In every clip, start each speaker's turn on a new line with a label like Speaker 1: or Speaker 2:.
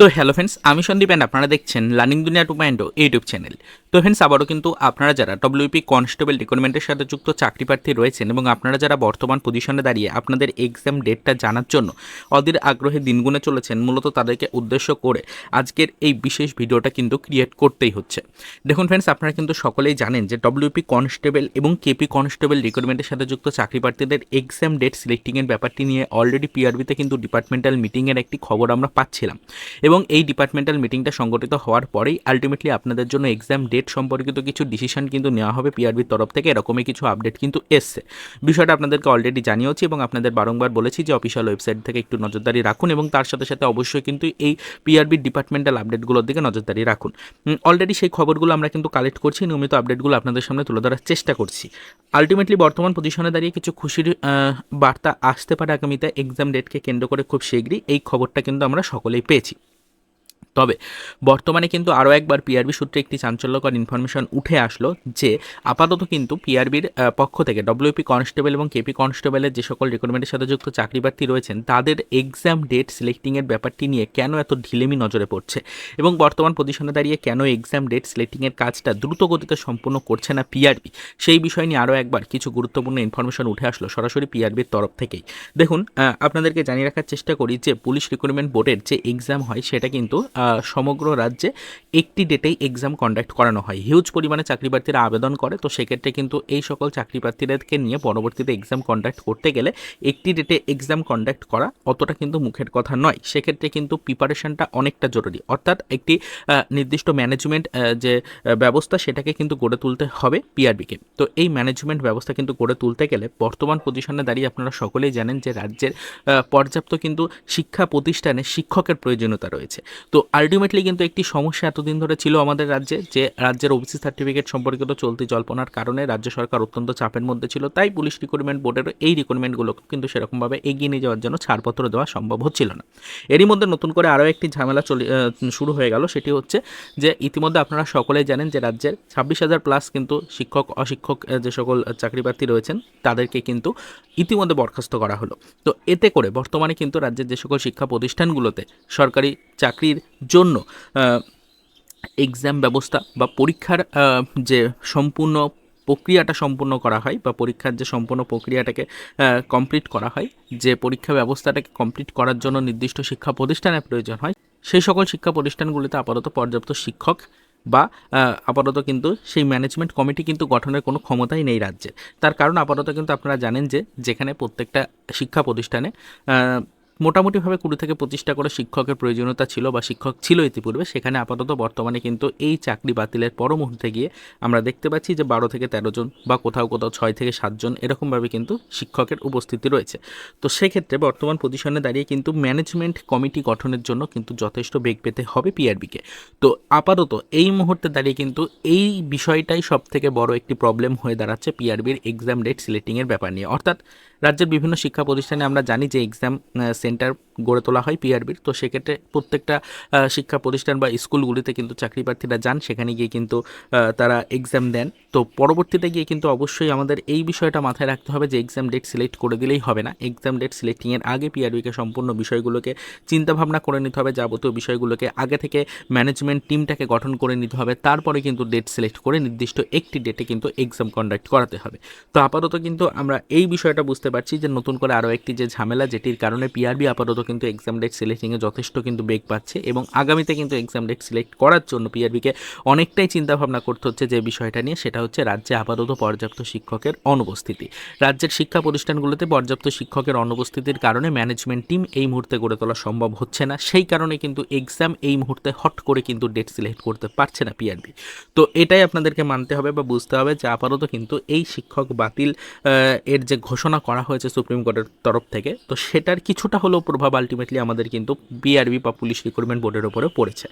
Speaker 1: তো hello friends আমি Sandeep and আপনারা দেখছেন learning Duniya two point YouTube channel তো ফ্রেন্ডস আবারও কিন্তু আপনারা যারা ডব্লিউপি কনস্টেবল রিক্রুটমেন্টের সাথে যুক্ত চাকরি প্রার্থী রয়েছেন এবং আপনারা যারা বর্তমান পজিশনে দাঁড়িয়ে আপনাদের এক্সাম ডেটটা জানার জন্য অধীর আগ্রহে দিনগুনে চলেছেন, মূলত তাদেরকে উদ্দেশ্য করে আজকের এই বিশেষ ভিডিওটা কিন্তু ক্রিয়েট করতেই হচ্ছে। দেখুন ফ্রেন্ডস আপনারা কিন্তু সকলেই জানেন যে ডব্লিউপি কনস্টেবল এবং কেপি কনস্টেবল রিক্রুটমেন্টের সাথে যুক্ত চাকরি প্রার্থীদের এক্সাম ডেট সিলেক্টিংয়ের ব্যাপারটি নিয়ে অলরেডি পিআরবিতে কিন্তু ডিপার্টমেন্টাল মিটিংয়ের একটি খবর আমরা পাচ্ছিলাম। এবং এই ডিপার্টমেন্টাল মিটিংটা সংগঠিত হওয়ার পরেই আলটিমেটলি আপনাদের জন্য এক্সাম ডেট সম্পর্কিত কিছু ডিসিশন কিন্তু নেওয়া হবে পিআরবির তরফ থেকে, এরকমই কিছু আপডেট কিন্তু এসছে। বিষয়টা আপনাদেরকে অলরেডি জানিয়েছি এবং আপনাদের বারংবার বলেছি যে অফিসিয়াল ওয়েবসাইট থেকে একটু নজরদারি রাখুন এবং তার সাথে সাথে অবশ্যই কিন্তু এই পিআরবির ডিপার্টমেন্টাল আপডেটগুলোর দিকে নজরদারি রাখুন। অলরেডি সেই খবরগুলো আমরা কিন্তু কালেক্ট করছি, নিয়মিত আপডেটগুলো আপনাদের সামনে তুলে ধরার চেষ্টা করছি। আলটিমেটলি বর্তমান পজিশনে দাঁড়িয়ে কিছু খুশির বার্তা আসতে পারে আগামীতে এক্সাম ডেটকে কেন্দ্র করে খুব শীঘ্রই, এই খবরটা কিন্তু আমরা সকলেই পেয়েছি। তবে বর্তমানে কিন্তু আরও একবার পিআরবি সূত্রে একটি চাঞ্চল্যকর ইনফরমেশন উঠে আসলো যে আপাতত কিন্তু পিআরবির পক্ষ থেকে ডব্লিউপি কনস্টেবল এবং কেপি কনস্টেবলের যে সকল রিক্রুটমেন্টের সাথে যুক্ত চাকরি প্রার্থী রয়েছেন, তাদের এক্সাম ডেট সিলেক্টিংয়ের ব্যাপারটি নিয়ে কেন এত ঢিলেমি নজরে পড়ছে? এবং বর্তমান পজিশনে দাঁড়িয়ে কেন এক্সাম ডেট সিলেক্টিংয়ের কাজটা দ্রুত গতিতে সম্পূর্ণ করছে না পিআরবি সেই বিষয় নিয়ে আরও একবার কিছু গুরুত্বপূর্ণ ইনফরমেশন উঠে আসলো সরাসরি পিআরবির তরফ থেকেই। দেখুন আপনাদেরকে জানিয়ে রাখার চেষ্টা করি যে পুলিশ রিক্রুটমেন্ট বোর্ডের যে এক্সাম হয়, সেটা কিন্তু সমগ্র রাজ্যে একটি ডেটেই এক্সাম কন্ডাক্ট করানো হয়। হিউজ পরিমাণে চাকরি প্রার্থীরা আবেদন করে, তো সেক্ষেত্রে কিন্তু এই সকল চাকরি প্রার্থীদেরকে নিয়ে পরবর্তীতে এক্সাম কন্ডাক্ট করতে গেলে একটি ডেটে এক্সাম কন্ডাক্ট করা অতটা কিন্তু মুখের কথা নয়। সেক্ষেত্রে কিন্তু প্রিপারেশনটা অনেকটা জরুরি। অর্থাৎ একটি নির্দিষ্ট ম্যানেজমেন্ট যে ব্যবস্থা সেটাকে কিন্তু গড়ে তুলতে হবে পিআরবিকে তো এই ম্যানেজমেন্ট ব্যবস্থা কিন্তু গড়ে তুলতে গেলে বর্তমান পজিশনে দাঁড়িয়ে আপনারা সকলেই জানেন যে রাজ্যের পর্যাপ্ত কিন্তু শিক্ষা প্রতিষ্ঠানে শিক্ষকের প্রয়োজনীয়তা রয়েছে। তো আলটিমেটলি কিন্তু একটি সমস্যা এতদিন ধরে ছিল আমাদের রাজ্যে যে রাজ্যের ওবিসি সার্টিফিকেট সম্পর্কিত চলতি জল্পনার কারণে রাজ্য সরকার অত্যন্ত চাপের মধ্যে ছিল। তাই পুলিশ রিক্রুটমেন্ট বোর্ডের এই রিক্রুটমেন্টগুলোকে কিন্তু সেরকমভাবে এগিয়ে নিয়ে যাওয়ার জন্য ছাড়পত্র দেওয়া সম্ভব হচ্ছিল না। এরই মধ্যে নতুন করে আরও একটি ঝামেলা চলে শুরু হয়ে গেল, সেটি হচ্ছে যে ইতিমধ্যে আপনারা সকলেই জানেন যে রাজ্যের ছাব্বিশ হাজার প্লাস কিন্তু শিক্ষক, অশিক্ষক যে সকল চাকরি প্রার্থী রয়েছেন, তাদেরকে কিন্তু ইতিমধ্যে বরখাস্ত করা হলো। তো এতে করে বর্তমানে কিন্তু রাজ্যের যে সকল শিক্ষা প্রতিষ্ঠানগুলোতে সরকারি চাকরির জন্য এক্সাম ব্যবস্থা বা পরীক্ষার যে সম্পূর্ণ প্রক্রিয়াটা সম্পূর্ণ করা হয় বা পরীক্ষার যে সম্পূর্ণ প্রক্রিয়াটাকে কমপ্লিট করা হয়, যে পরীক্ষা ব্যবস্থাটাকে কমপ্লিট করার জন্য নির্দিষ্ট শিক্ষা প্রতিষ্ঠানের প্রয়োজন হয়, সেই সকল শিক্ষা প্রতিষ্ঠানগুলিতে আপাতত পর্যাপ্ত শিক্ষক বা আপাতত কিন্তু সেই ম্যানেজমেন্ট কমিটি কিন্তু গঠনের কোনো ক্ষমতাই নেই রাজ্যে। তার কারণ আপাতত কিন্তু আপনারা জানেন যে, যেখানে প্রত্যেকটা শিক্ষা প্রতিষ্ঠানে মোটামুটিভাবে কুড়ি থেকে পঁচিশটা করে শিক্ষকের প্রয়োজনীয়তা ছিল বা শিক্ষক ছিল ইতিপূর্বে। সেখানে আপাতত বর্তমানে কিন্তু এই চাকরি বাতিলের পর মুহূর্তে গিয়ে আমরা দেখতে পাচ্ছি যে বারো থেকে তেরো জন বা কোথাও কোথাও ছয় থেকে সাতজন এরকমভাবে কিন্তু শিক্ষকের উপস্থিতি রয়েছে। তো সেক্ষেত্রে বর্তমান পজিশনে দাঁড়িয়ে কিন্তু ম্যানেজমেন্ট কমিটি গঠনের জন্য কিন্তু যথেষ্ট বেগ পেতে হবে পিআরবিকে তো আপাতত এই মুহূর্তে দাঁড়িয়ে কিন্তু এই বিষয়টাই সব থেকে বড় একটি প্রবলেম হয়ে দাঁড়াচ্ছে পিআরবির এক্সাম ডেট সিলেক্টিংয়ের ব্যাপার নিয়ে। অর্থাৎ রাজ্যের বিভিন্ন শিক্ষা প্রতিষ্ঠানে আমরা জানি যে এক্সাম সেন্টার গড়ে তোলা হয় পিআরবির তো সেক্ষেত্রে প্রত্যেকটা শিক্ষা প্রতিষ্ঠান বা স্কুলগুলিতে কিন্তু চাকরি প্রার্থীরা যান। সেখানে গিয়ে কিন্তু তারা এক্সাম দেন। তো পরবর্তীতে গিয়ে কিন্তু অবশ্যই আমাদের এই বিষয়টা মাথায় রাখতে হবে যে এক্সাম ডেট সিলেক্ট করে দিলেই হবে না। এক্সাম ডেট সিলেক্টিংয়ের আগে পিআরবিকে সম্পূর্ণ বিষয়গুলোকে চিন্তাভাবনা করে নিতে হবে, যাবতীয় বিষয়গুলোকে আগে থেকে ম্যানেজমেন্ট টিমটাকে গঠন করে নিতে হবে। তারপরে কিন্তু ডেট সিলেক্ট করে নির্দিষ্ট একটি ডেটে কিন্তু এক্সাম কন্ডাক্ট করাতে হবে। তো আপাতত কিন্তু আমরা এই বিষয়টা বুঝতে পারছি যে নতুন করে আরও একটি যে ঝামেলা যেটির কারণে পিআরবি আপাতত কিন্তু এক্সাম ডেট সিলেক্টিংয়ে যথেষ্ট কিন্তু বেগ পাচ্ছে এবং আগামীতে কিন্তু এক্সাম ডেট সিলেক্ট করার জন্য পিআরবিকে অনেকটাই চিন্তাভাবনা করতে হচ্ছে যে বিষয়টা নিয়ে, সেটা হচ্ছে রাজ্যে আপাতত পর্যাপ্ত শিক্ষকের অনুপস্থিতি। রাজ্যের শিক্ষা প্রতিষ্ঠানগুলোতে পর্যাপ্ত শিক্ষকের অনুপস্থিতির কারণে ম্যানেজমেন্ট টিম এই মুহূর্তে গড়ে তোলা সম্ভব হচ্ছে না। সেই কারণে কিন্তু এক্সাম এই মুহূর্তে হট করে কিন্তু ডেট সিলেক্ট করতে পারছে না পিআরবি তো এটাই আপনাদেরকে মানতে হবে বা বুঝতে হবে যে আপাতত কিন্তু এই শিক্ষক বাতিল এর যে ঘোষণা করা হয়েছে সুপ্রিম কোর্টের তরফ থেকে, তো সেটার কিছুটা হলেও প্রভাব আলটিমেটলি আমাদের কিন্তু বিআরবি বা পুলিশ রিক্রুটমেন্ট বোর্ডের ওপরে পড়েছে।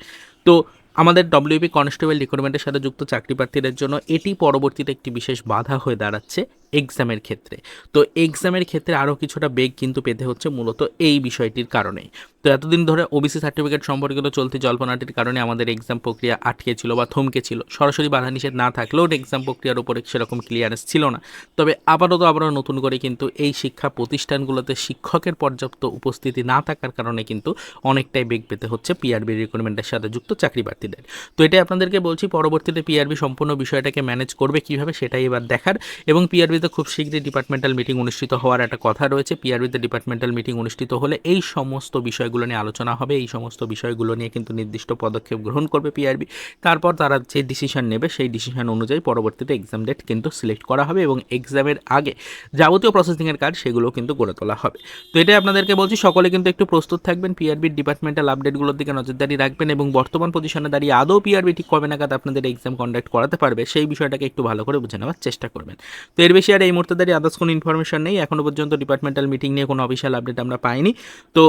Speaker 1: তো আমাদের ডব্লিউপি কনস্টেবল রিক্রুটমেন্টের সাথে যুক্ত চাকরি প্রার্থীদের জন্য এটি পরবর্তীতে একটি বিশেষ বাধা হয়ে দাঁড়াচ্ছে। এক্সামের ক্ষেত্রে। তো এক্সামের ক্ষেত্রে আরও কিছুটা বেগ কিন্তু পেতে হচ্ছে মূলত এই বিষয়টির কারণেই তো এতদিন ধরে ওবিসি সার্টিফিকেট সম্পর্কিত চলতি জল্পনাটির কারণে আমাদের এক্সাম প্রক্রিয়া আটকে ছিল বা থমকে ছিল। সরাসরি বাধা নিষেধ না থাকলেও এক্সাম প্রক্রিয়ার উপরে সেরকম ক্লিয়ারেন্স ছিল না। তবে আপাতত আবারও নতুন করে কিন্তু এই শিক্ষা প্রতিষ্ঠানগুলোতে শিক্ষকের পর্যাপ্ত উপস্থিতি না থাকার কারণে কিন্তু অনেকটাই বেগ পেতে হচ্ছে পিআরবি রিক্রুটমেন্টের সাথে যুক্ত চাকরি প্রার্থীদের তো এটাই আপনাদেরকে বলছি, পরবর্তীতে পিআরবি সম্পূর্ণ বিষয়টাকে ম্যানেজ করবে কীভাবে সেটাই এবার দেখার এবং পিআরবিতে খুব শীঘ্রই ডিপার্টমেন্টাল মিটিং অনুষ্ঠিত হওয়ার একটা কথা রয়েছে। পিআরবিতে ডিপার্টমেন্টাল মিটিং অনুষ্ঠিত হলে এই সমস্ত বিষয়গুলো নিয়ে আলোচনা হবে। এই সমস্ত বিষয়গুলো নিয়ে কিন্তু নির্দিষ্ট পদক্ষেপ গ্রহণ করবে পিআরবি তারপর তারা যে ডিসিশন নেবে, সেই ডিসিশন অনুযায়ী পরবর্তীতে এক্সাম ডেট কিন্তু সিলেক্ট করা হবে এবং এক্সামের আগে যাবতীয় প্রসেসিংয়ের কাজ সেগুলো কিন্তু গড়ে তোলা হবে। তো এটাই আপনাদেরকে বলছি, সকলে কিন্তু একটু প্রস্তুত থাকবেন। পিআরবির ডিপার্টমেন্টাল আপডেটগুলোর দিকে নজরদারি রাখবেন এবং বর্তমান পজিশনে দাঁড়িয়ে আদৌ পিআরবি ঠিক কবে নাগাদ আপনাদের এক্সাম কন্ডাক্ট করাতে পারবে, সেই বিষয়টাকে একটু ভালো করে বুঝে নেওয়ার চেষ্টা করবেন। তো এর বেশি আর এই মুহূর্তে দাঁড়িয়ে আদার্স কোনো ইনফরমেশন নেই। এখনও পর্যন্ত ডিপার্টমেন্টাল মিটিং নিয়ে কোনো অফিসিয়াল আপডেট আমরা পাইনি। তো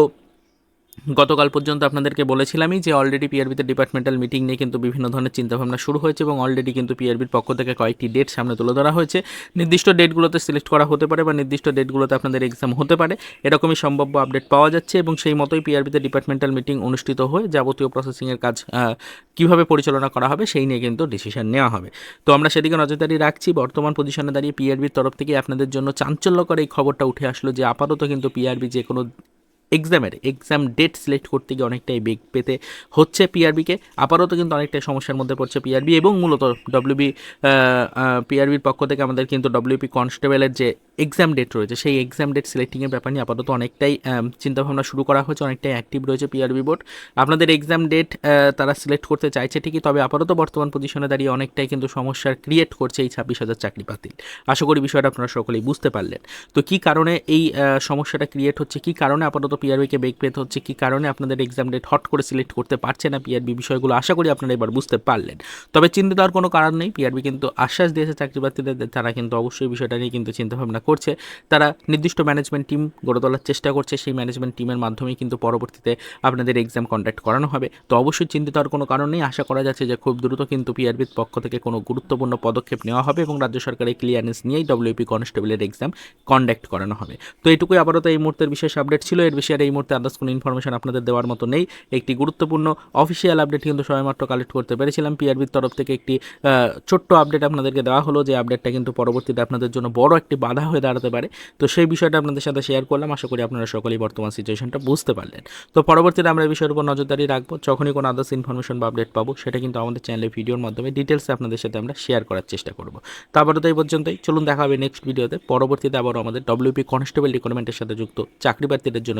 Speaker 1: গতকাল পর্যন্ত আপনাদেরকে বলেছিলামই যে অলরেডি পিআরবিতে ডিপার্টমেন্টাল মিটিং নিয়ে কিন্তু বিভিন্ন ধরনের চিন্তাভাবনা শুরু হয়েছে এবং অলরেডি কিন্তু পিআরবির পক্ষ থেকে কয়েকটি ডেট সামনে তুলে ধরা হয়েছে। নির্দিষ্ট ডেটগুলোতে সিলেক্ট করা হতে পারে বা নির্দিষ্ট ডেটগুলোতে আপনাদের এক্সাম হতে পারে। এরকমই সম্ভাব্য আপডেট পাওয়া যাচ্ছে এবং সেই মতোই পিআরবিতে ডিপার্টমেন্টাল মিটিং অনুষ্ঠিত হয়ে যাবতীয় প্রসেসিংয়ের কাজ কীভাবে পরিচালনা করা হবে সেই নিয়ে কিন্তু ডিসিশন নেওয়া হবে। তো আমরা সেদিকে নজরদারি রাখছি। বর্তমান পজিশনে দাঁড়িয়ে পিআরবির তরফ থেকে আপনাদের জন্য চাঞ্চল্যকর এই খবরটা উঠে আসলো যে আপাতত কিন্তু পিআরবি যে কোনো এক্সামের এক্সাম ডেট সিলেক্ট করতে গিয়ে অনেকটাই বেগ পেতে হচ্ছে পিআরবিকে আপাতত কিন্তু অনেকটাই সমস্যার মধ্যে পড়ছে পিআরবি এবং মূলত ডব্লিউবি পিআরবির পক্ষ থেকে আমাদের কিন্তু ডব্লিউপি কনস্টেবলের যে এক্সাম ডেট রয়েছে, সেই এক্সাম ডেট সিলেক্টিংয়ের ব্যাপার নিয়ে আপাতত অনেকটাই চিন্তাভাবনা শুরু করা হয়েছে, অনেকটাই অ্যাক্টিভ রয়েছে পিআরবি বোর্ড আপনাদের এক্সাম ডেট তারা সিলেক্ট করতে চাইছে ঠিকই, তবে আপাতত বর্তমান পজিশনে দাঁড়িয়ে অনেকটাই কিন্তু সমস্যার ক্রিয়েট করছে এই ছাব্বিশ হাজার চাকরি বাতিল। আশা করি বিষয়টা আপনারা সকলেই বুঝতে পারলেন। তো কী কারণে এই সমস্যাটা ক্রিয়েট হচ্ছে? কী কারণে আপাতত পিআরবিকে বেগ পেতে হচ্ছে কী কারণে আপনাদের এক্সাম ডেট হট করে সিলেক্ট করতে পারছে না পিআরবি বিষয়গুলো আশা করি আপনারা এবার বুঝতে পারলেন। তবে চিন্তিত আর কোনো কারণ নেই পিআরবি কিন্তু আশ্বাস দিয়েছে চাকরি প্রার্থীদের, তারা কিন্তু অবশ্যই বিষয়টা নিয়ে কিন্তু চিন্তাভাবনা করছে। তারা নির্দিষ্ট ম্যানেজমেন্ট টিম গড়ে তোলার চেষ্টা করছে, সেই ম্যানেজমেন্ট টিমের মাধ্যমেই কিন্তু পরবর্তীতে আপনাদের এক্সাম কন্ডাক্ট করানো হবে। তো অবশ্যই চিন্তিত আর কোনো কারণ নেই, আশা করা যাচ্ছে যে খুব দ্রুত কিন্তু পিআরবির পক্ষ থেকে কোনো গুরুত্বপূর্ণ পদক্ষেপ নেওয়া হবে এবং রাজ্য সরকারের ক্লিয়ারেন্স নিয়েই ডব্লিউপি কনস্টেবলের এক্সাম কন্ডাক্ট করানো হবে। তো এইটুকুই আপাতত এই মুহূর্তের বিশেষ আপডেট ছিল, এর আর এই মুহূর্তে আদার্স কোনো ইনফরমেশন আপনাদের দেওয়ার মতো নেই। একটি গুরুত্বপূর্ণ অফিসিয়াল আপডেট কিন্তু সবেমাত্র কালেক্ট করতে পেরেছিলাম। পিআরবির তরফ থেকে একটি ছোট্ট আপডেট আপনাদেরকে দেওয়া হলো যে আপডেটটা কিন্তু পরবর্তীতে আপনাদের জন্য বড় একটি বাধা হয়ে দাঁড়াতে পারে। তো সেই বিষয়টা আপনাদের সাথে শেয়ার করলাম। আশা করি আপনারা সকলেই বর্তমান সিচুয়েশনটা বুঝতে পারলেন। তো পরবর্তীতে আমরা এই বিষয়ের উপর নজরদারি রাখব। যখনই কোনো আদার্স ইনফরমেশন বা আপডেট পাবো, সেটা কিন্তু আমাদের চ্যানেলের ভিডিওর মাধ্যমে ডিটেলসে আপনাদের সাথে আমরা শেয়ার করার চেষ্টা করব। তারপরে তো এই পর্যন্তই। চলুন দেখা হবে নেক্সট ভিডিওতে পরবর্তীতে আবারও আমাদের ডব্লিউপি কনস্টেবল রিক্রুটমেন্টের সাথে যুক্ত চাকরি প্রার্থীদের জন্য